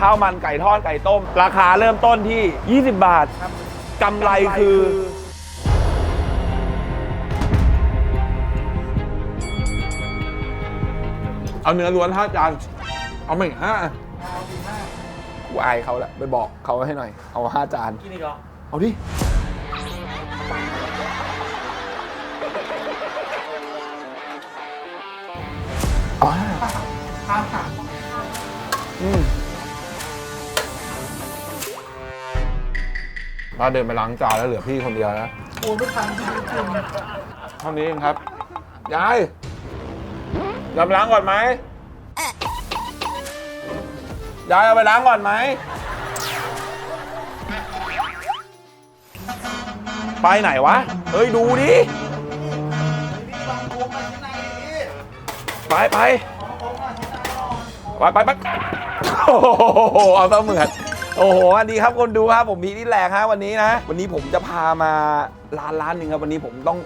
ข้าวมันไก่ทอดไก่ต้ม ราคาเริ่มต้นที่ 20 บาทกำไรคือ เอาเนื้อล้วนห้าจานเอามาอีกห้ากูอายเขาแหละไปบอกเขาให้หน่อย เอาห้าจานกินอีกเหรอเอาดิอ๋ออืม ป้าเดินไปล้างจานแล้วเหลือพี่คนเดียวนะโอ้ไม่ทันจริงเท่านี้เองครับ ยายยายไปล้างก่อนไหมยายเอาไปล้างก่อนไหม ไปไหนวะ เฮ้ย ดูดิ ไปไปไปไปไปโอ้โหเอาเสมือน โอ้โหวัสดีครับคนดูครับผมพีนี่แหลกฮะวันนี้นะ วันนี้ผมจะพามาร้านร้านหนึ่งครับ วันนี้ผมต้อง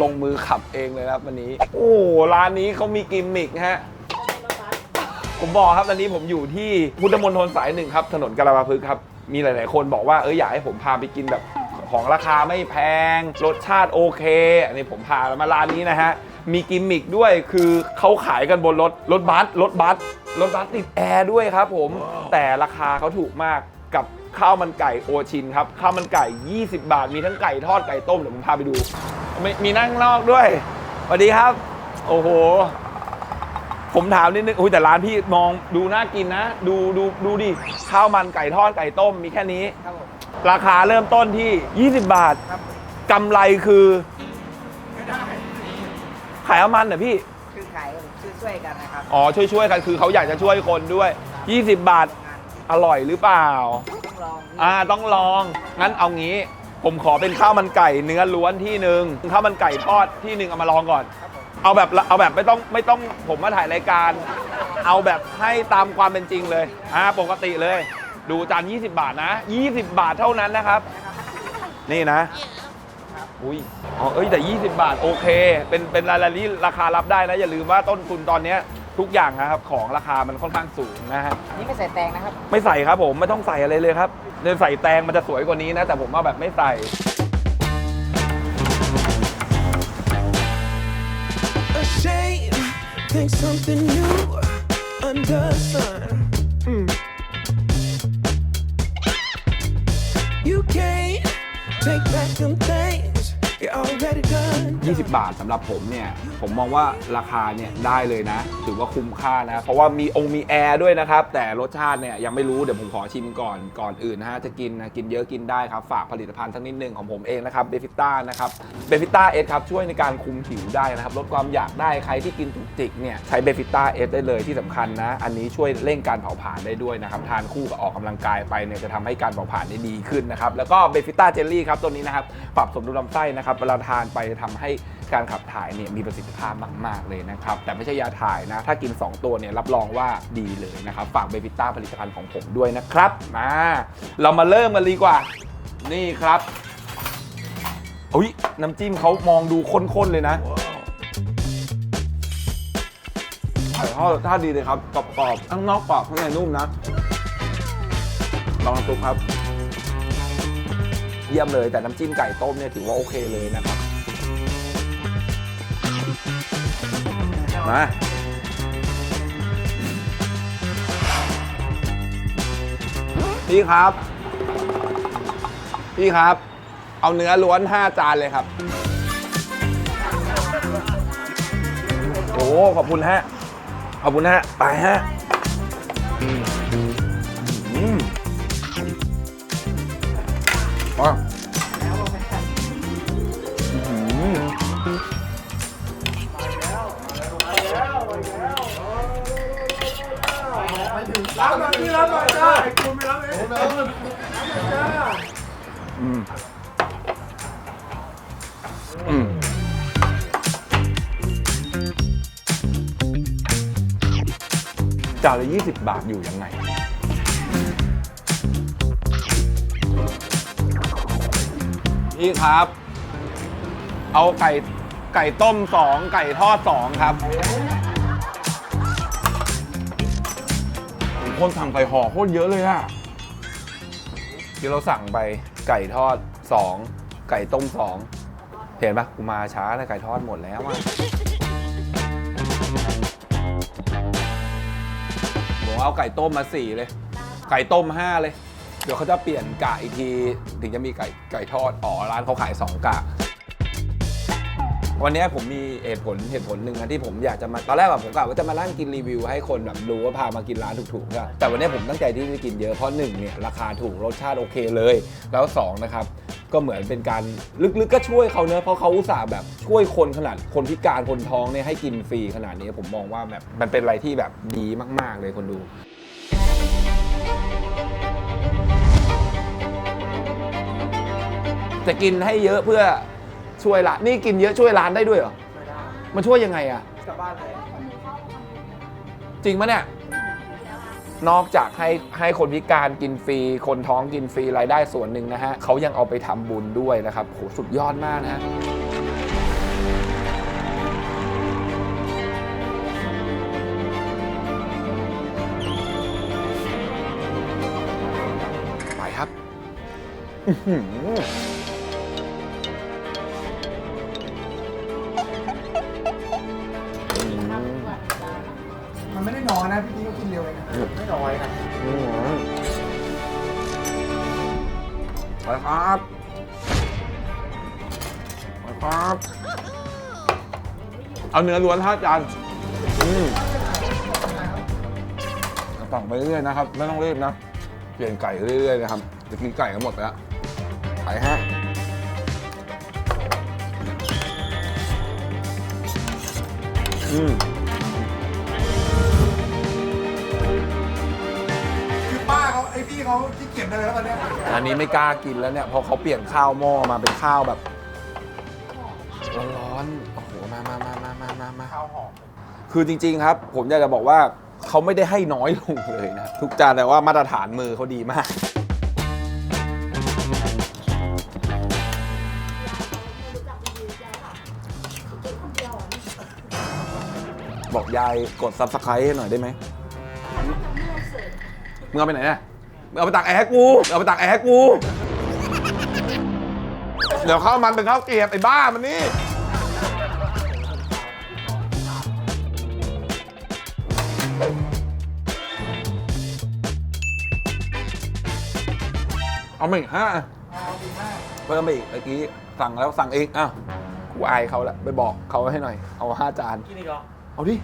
ลงมือขับเองเลยครับวันนี้ โอ้โหร้านนี้เขามีกิมมิกฮะผมบอกครับวันนี้ผมอยู่ที่พุทธมณฑลสายหนึ่งครับ ถนนกาลาพึกษ์ครับ มีหลาย ๆ คนบอกว่าเอออยากให้ผมพาไปกินแบบ ของราคาไม่แพง รสชาติโอเค อันนี้ผมพามาร้านนี้นะฮะ มีกิมมิกด้วยคือเขาขายกันบนรถ รถบัส รถบัส รถบัสติดแอร์ด้วยครับผม แต่ราคาเขาถูกมากกับข้าวมันไก่โอชินครับ ข้าวมันไก่ 20 บาท มีทั้งไก่ทอดไก่ต้ม เดี๋ยวผมพาไปดู มีมีนั่งนอกด้วยสวัสดีครับ โอ้โหผมถามนิดนึงอุ้ยแต่ร้านพี่มองดูน่ากินนะ ดูดูดูดิข้าวมันไก่ทอดไก่ต้มมีแค่นี้ครับผม ราคาเริ่มต้นที่ 20 บาท ครับกำไรคือขายเอามันเหรอพี่ คือขายคือช่วยกันนะครับอ๋อช่วยช่วยๆกันคือเขาอยากจะช่วยคนด้วย 20 บาท งานอร่อยหรือเปล่า ต้องลองอ่า ต้องลอง งั้นเอางี้ ผมขอเป็นข้าวมันไก่เนื้อล้วนที่หนึ่งข้าวมันไก่ทอดที่หนึ่งเอามาลองก่อน ครับผมเอาแบบเอาแบบไม่ต้องไม่ต้องผมมาถ่ายรายการ เอาแบบให้ตามความเป็นจริงเลย อ่า ปกติเลย ดูจาน20 บาทนะ 20 บาทเท่านั้นนะครับ นี่นะ อุ้ยอ๋อเอ้ยแต่ 20 บาท โอเค เป็นเป็นรายละเอียดราคารับได้นะ อย่าลืมว่าต้นทุนตอนเนี้ยทุกอย่างนะครับ ของราคามันค่อนข้างสูงนะฮะ นี่ไม่ใส่แตงนะครับ ไม่ใส่ครับผมไม่ต้องใส่อะไรเลยครับเดินใส่แตงมันจะสวยกว่านี้นะ แต่ผมเอาแบบไม่ใส่ ashamed. Think something new under the sun. 20 บาทสำหรับผมเนี่ย ผมมองว่าราคาเนี่ยได้เลยนะ ถือว่าคุ้มค่านะ เพราะว่ามีองค์มีแอร์ด้วยนะครับ แต่รสชาติเนี่ยยังไม่รู้ เดี๋ยวผมขอชิมก่อนก่อนอื่นนะฮะ จะกินนะ กินเยอะกินได้ครับ ฝากผลิตภัณฑ์สักนิดหนึ่งของผมเองนะครับเบฟิต้านะครับเบฟิต้าเอสครับ ช่วยในการคุมผิวได้นะครับ ลดความอยากได้ใครที่กินจุกจิกเนี่ยใช้เบฟิต้าเอสได้เลยที่สำคัญนะ อันนี้ช่วยเร่งการเผาผลาญได้ด้วยนะครับทานคู่กับออกกำลังกายไปเนี่ยจะทำให้การเผาผลาญได้ดีขึ้นนะครับแล้วก็เบฟิต้าเจลลี่ครับตัวนี้นะครับปรับสมดุลลำไส้นะครับเวลาทานไปทำให้ การขับถ่ายเนี่ยมีประสิทธิภาพมากๆเลยนะครับ แต่ไม่ใช่ยาถ่ายนะ ถ้ากิน 2 ตัวเนี่ยรับรองว่าดีเลยนะครับ ฝากเบฟิต้าผลิตภัณฑ์ของผมด้วยนะครับมาเรามาเริ่มกันเลยดีกว่า นี่ครับอุ้ยน้ำจิ้มเขามองดูข้นๆเลยนะไข่ทอดท่าดีเลยครับกรอบๆข้างนอกกรอบข้างในนุ่มนะลองน้ำซุปครับ เยี่ยมเลยแต่น้ำจิ้มไก่ต้มเนี่ยถือว่าโอเคเลยนะครับ มาพี่ครับ พี่ครับ เอาเนื้อล้วน 5 จานเลยครับ โอ้ขอบคุณฮะ ขอบคุณฮะ ไปฮะอืมอืมอ๋อ รับมาพี่รับมาจ้าคุณไม่รับเองอืมอืมจานละ20 บาทอยู่ยังไง พี่ครับ เอาไก่ไก่ต้มสองไก่ทอดสองครับ คนสั่งไก่ห่อโคตรเยอะเลยอะที่เราสั่งไปไก่ทอด 2 ไก่ต้ม 2 เห็นปะกูมาช้าแต่ไก่ทอดหมดแล้วอะผมเอาไก่ต้มมา 4 เลย ไก่ต้ม 5 เลย เดี๋ยวเขาจะเปลี่ยนกะอีกที ถึงจะมีไก่ไก่ทอดอ๋อร้านเขาขาย 2 กะ วันนี้ผมมีเหตุผลเหตุผลหนึ่งนะที่ผมอยากจะมาตอนแรกอะผมกะว่าจะมานั่งกินรีวิว ให้คนแบบรู้ว่าพามากินร้านถูกๆอะแต่วันนี้ผมตั้งใจที่จะกินเยอะเพราะหนึ่งเนี่ยราคาถูกรสชาติโอเคเลย แล้วสองนะครับก็เหมือนเป็นการลึกๆก็ช่วยเขาเนอะเพราะเขาอุตส่าห์แบบช่วยคนขนาดคนพิการคนท้องเนี่ยให้กินฟรีขนาดนี้ผมมองว่าแบบมันเป็นอะไรที่แบบดีมาก ๆ เลยคนดูจะกินให้เยอะเพื่อ ช่วยร้านนี่กินเยอะช่วยร้านได้ด้วยเหรอไม่ได้มันช่วยยังไงอะกลับบ้านเลยจริงปะเนี่ยนอกจากให้ให้คนพิการกินฟรี คนท้องกินฟรีรายได้ส่วนหนึ่งนะฮะเขายังเอาไปทำบุญด้วยนะครับโหสุดยอดมากนะฮะไปครับ อื้อหือ ไปครับไปครับ เอาเนื้อล้วนห้าจานอืมสั่งไปเรื่อยนะครับ ไม่ต้องรีบนะ เปลี่ยนไก่เรื่อยๆนะครับจะกินไก่ก็หมดแล้วไปฮะอืม เขาไอพี่เขาที่เกียจเลยแล้วตอนเนี้ยอันนี้ไม่กล้ากินแล้วเนี่ยเพราะเขาเปลี่ยนข้าวหม้อมาเป็นข้าวแบบร้อนๆโอ้โหมามามามามามามา ข้าวหอมคือจริง ๆ ครับ ผมอยากจะบอกว่าเขาไม่ได้ให้น้อยลงเลยนะ ทุกจานแต่ว่ามาตรฐานมือเขาดีมาก บอกยายกดซับสไครต์ให้หน่อยได้ไหมมึงเอาไปไหนเนี่ยมึง เอาไปตักแอร์ให้กูมึงเอาไปตักแอร์ให้กู เดี๋ยวข้าวมันเป็นข้าวเกรียบไอ้บ้ามันนี่ เอามาอีกห้าเพิ่มไปอีกเมื่อกี้สั่งแล้วสั่งเองอ้าวกูอายเขาละไปบอกเขาให้หน่อย เอาห้าจาน กินอีกเหรอ เอาดิ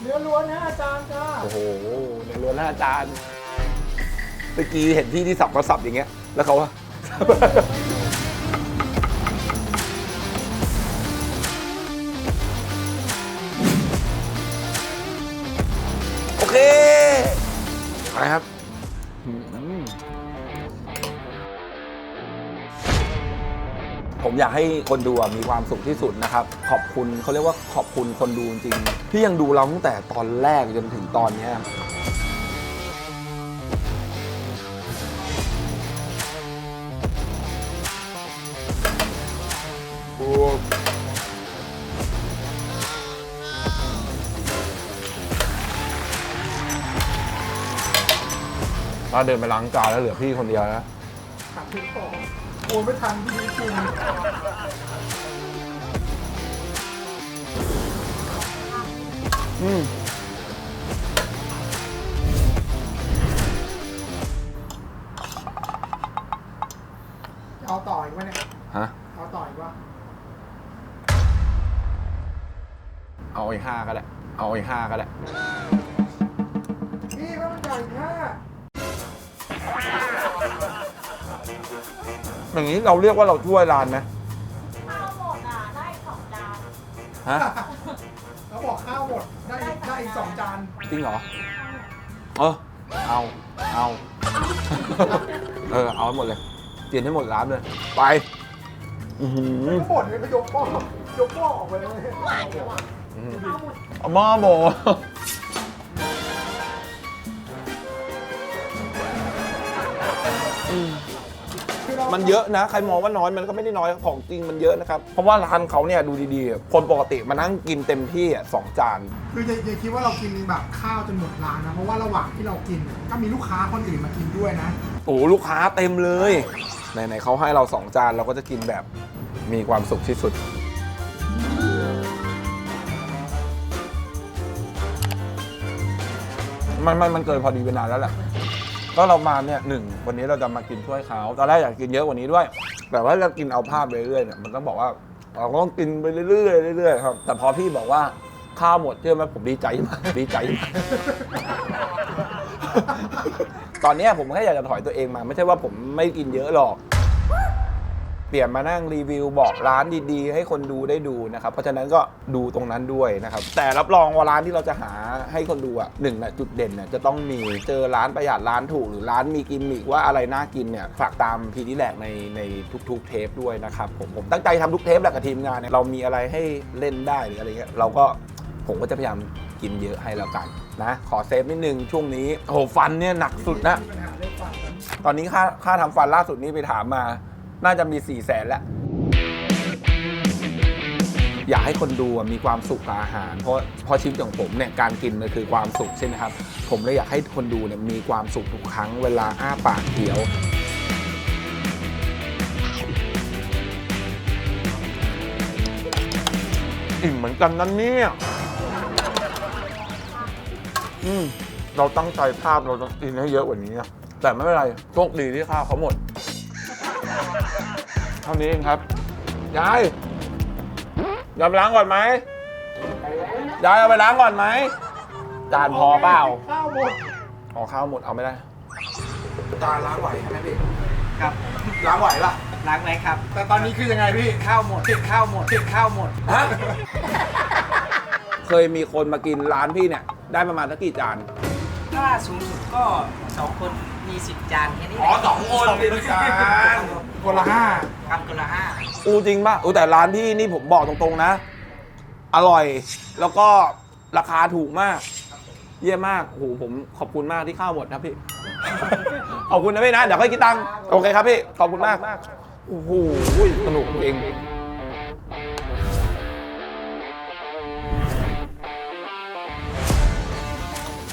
เนื้อล้วนนะอาจารย์จ้าโอ้โหในเรือหน้าจานเมื่อกี้เห็นพี่ที่สับก็สับอย่างเงี้ย แล้วเขาว่า โอเคไปครับ อยากให้คนดูอะมีความสุขที่สุดนะครับ ขอบคุณเขาเรียกว่าขอบคุณคนดูจริงๆที่ยังดูเราตั้งแต่ตอนแรกจนถึงตอนเนี้ยโอ้ถ้าเดินไปล้างจานแล้วเหลือพี่คนเดียวนะถามพี่บอก โอนไม่ทันพี่จริงอืมเอาต่ออีกวะเนี่ย ฮะ เอาต่ออีกวะเอาอีกห้าก็ได้ เอาอีกห้าก็ได้ พี่ไม่มันใหญ่แค่ อย่างนี้เราเรียกว่าเราช่วยร้านไหมข้าวหมดอะได้สองจานฮะแล้วบอกข้าวหมดได้อีกได้อีกสองจานจริงเหรอ เออ เอา เอา เออ เอาให้หมดเลยเปลี่ยนให้หมดร้านเลย ไป อือหือไม่หมดเลยไปยกป้อยกป้อออกไปเลยอื้อหือเอาหม้อโบ มันเยอะนะ ใครมองว่าน้อยมันก็ไม่ได้น้อยของจริงมันเยอะนะครับ เพราะว่าร้านเขาเนี่ยดูดีๆ คนปกติมานั่งกินเต็มที่อะสองจาน คืออย่าอย่าคิดว่าเรากินแบบข้าวจนหมดร้านนะ เพราะว่าระหว่างที่เรากินเนี่ยก็มีลูกค้าคนอื่นมากินด้วยนะ โอ้ลูกค้าเต็มเลยไหนๆเขาให้เราสองจานเราก็จะกินแบบมีความสุขที่สุด มันมันมันเกินพอดีเวลาแล้วแหละ ก็เรามาเนี่ยหนึ่งวันนี้เราจะมากินช่วยเขาตอนแรกอยากกินเยอะกว่านี้ด้วย แต่ว่าเรากินเอาภาพไปเรื่อยๆเนี่ยมันต้องบอกว่าเราก็ต้องกินไปเรื่อยๆเรื่อยๆครับ แต่พอพี่บอกว่าข้าวหมดเชื่อไหมผมดีใจมากดีใจมากตอนเนี้ยผมแค่อยากจะถอยตัวเองมา ไม่ใช่ว่าผมไม่กินเยอะหรอก เปลี่ยนมานั่งรีวิวบอกร้านดีๆ ให้คนดูได้ดูนะครับ เพราะฉะนั้นก็ดูตรงนั้นด้วยนะครับ แต่รับรองว่าร้านที่เราจะหาให้คนดูอะหนึ่งนะจุดเด่นเนี่ยจะต้องมีเจอร้านประหยัดร้านถูกหรือร้านมีกิมมิกว่าอะไรน่ากินเนี่ยฝากตามพีดีแหลกในในทุกๆเทปด้วยนะครับผมผมตั้งใจทำทุกเทปแหละกับทีมงานเนี่ยเรามีอะไรให้เล่นได้หรืออะไรเงี้ยเราก็ผมก็จะพยายามกินเยอะให้แล้วกันนะขอเซฟนิดนึงช่วงนี้โอ้โหฟันเนี่ยหนักสุดนะ ตอนนี้ค่าค่าทำฟันล่าสุดนี้ไปถามมา น่าจะมี4ี่แสนแล้ว อยากให้คนดูอะมีความสุขกับอาหาร เพราะเพราะชีวิตของผมเนี่ยการกินมันคือความสุขใช่ไหมครับ ผมเลยอยากให้คนดูเนี่ยมีความสุขทุกครั้งเวลาอ้าปากเคี้ยวอิ่มเหมือนกันนั่นเนี่ยอืมเราตั้งใจภาพเราจะกินให้เยอะกว่านี้นะแต่ไม่เป็นไรโชคดีที่ข้าวเขาหมด เท่านี้เองครับ ยายยอมล้างก่อนไหมยายเอาไปล้างก่อนไหมจานพอเปล่าข้าวหมดอ๋อข้าวหมดเอาไม่ได้จานล้างไหวใช่ไหมพี่ครับล้างไหวป่ะล้างไว้ครับ แต่ตอนนี้คือยังไงพี่ข้าวหมดข้าวหมดข้าวหมดฮะเคยมีคนมากินร้านพี่เนี่ย ได้ประมาณสักกี่จานถ้าสูงสุดก็สองคน มีสิบจานแค่นี้อ๋อสองคนสิบจานคนละห้าครับคนละห้าอูจริงป่ะอูแต่ร้านพี่นี่ผมบอกตรงๆนะ อร่อย แล้วก็ราคาถูกมาก เยี่ยมมากโอ้โหผมขอบคุณมากที่ข้าวหมดครับพี่ ขอบคุณนะพี่นะ เดี๋ยวค่อยคิดตังค์โอเคครับพี่ ขอบคุณมากโอ้โหสนุกจริง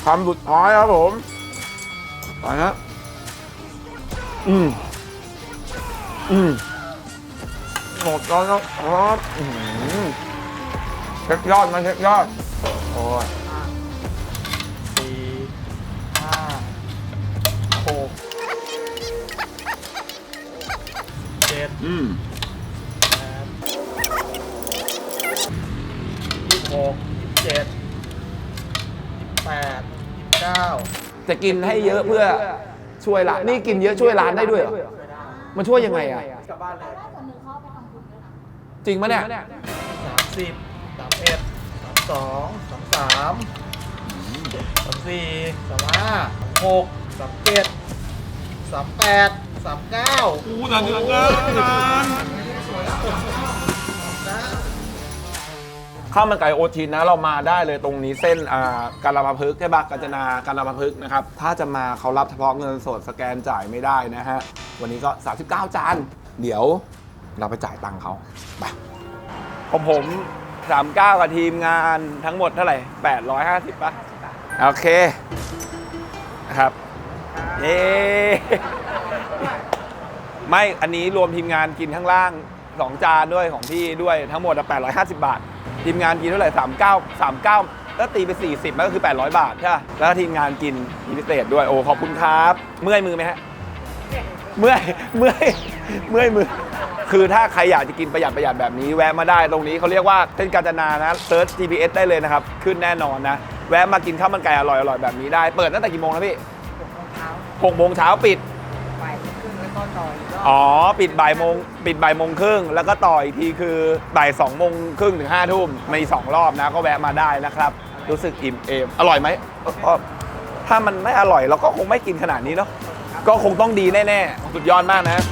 คำสุดท้ายครับผม ไปฮะอืมอืมหมดแล้วนะครับอื้อหือเช็คยอดมาเช็คยอด โอ้ยสี่ห้าหกเจ็ดอืมยี่สิบหกยี่สิบเจ็ดยี่สิบแปดยี่สิบเก้า จะกินให้เยอะเพื่อช่วยร้านนี่กินเยอะช่วยร้านได้ด้วยเหรอมันช่วยยังไงอะกลับบ้านเลยถ้าส่วนหนึ่งเขาเอาไปทำบุญด้วยนะจริงปะเนี่ยสามสิบสามเอ็ดสามสองสามสามสามสี่สามห้าสามหกสามเจ็ดสามแปดสามเก้าอู้นานนาน ข้าวมันไก่โอทีนะเรามาได้เลยตรงนี้เส้นอ่าการามาพึกษ์ใช่ปะกาญจนาการามาพึกษ์นะครับถ้าจะมาเขารับเฉพาะเงินสดสแกนจ่ายไม่ได้นะฮะวันนี้ก็ 39 จานเดี๋ยวเราไปจ่ายตังค์เขาไปของผม39กับทีมงานทั้งหมดเท่าไหร่ 850ป่ะโอเคนะครับเย้ไม่อันนี้รวมทีมงานกินข้างล่าง 2 จานด้วยของพี่ด้วยทั้งหมดอะ850 บาท ทีมงานกินเท่าไหร่39 39แล้วตีไป 40แล้วก็คือ 800 บาท ใช่ปะแล้วทีมงานกินมีพิเศษด้วย โอ้ ขอบคุณครับ เมื่อยมือไหมฮะ เมื่อย เมื่อย เมื่อยมือ คือถ้าใครอยากจะกินประหยัดประหยัดแบบนี้ แวะมาได้ตรงนี้เขาเรียกว่าเส้นกาญจนานะเซิร์ช GPS ได้เลยนะครับ ขึ้นแน่นอนนะ แวะมากินข้าวมันไก่อร่อยๆแบบนี้ได้ เปิดตั้งแต่กี่โมงนะพี่หกโมงเช้า6โมงเช้าปิด ก็ต่ออีกอ๋อ ปิดบ่ายโมงปิดบ่ายโมงครึ่งแล้วก็ต่ออีกทีคือบ่ายสองโมงครึ่งถึงห้าทุ่มมีสองรอบนะก็แวะมาได้นะครับ รู้สึกอิ่มเอมอร่อยไหมเอ่อเอ่อถ้ามันไม่อร่อยเราก็คงไม่กินขนาดนี้เนาะก็คงต้องดีแน่ๆสุดยอดมากนะ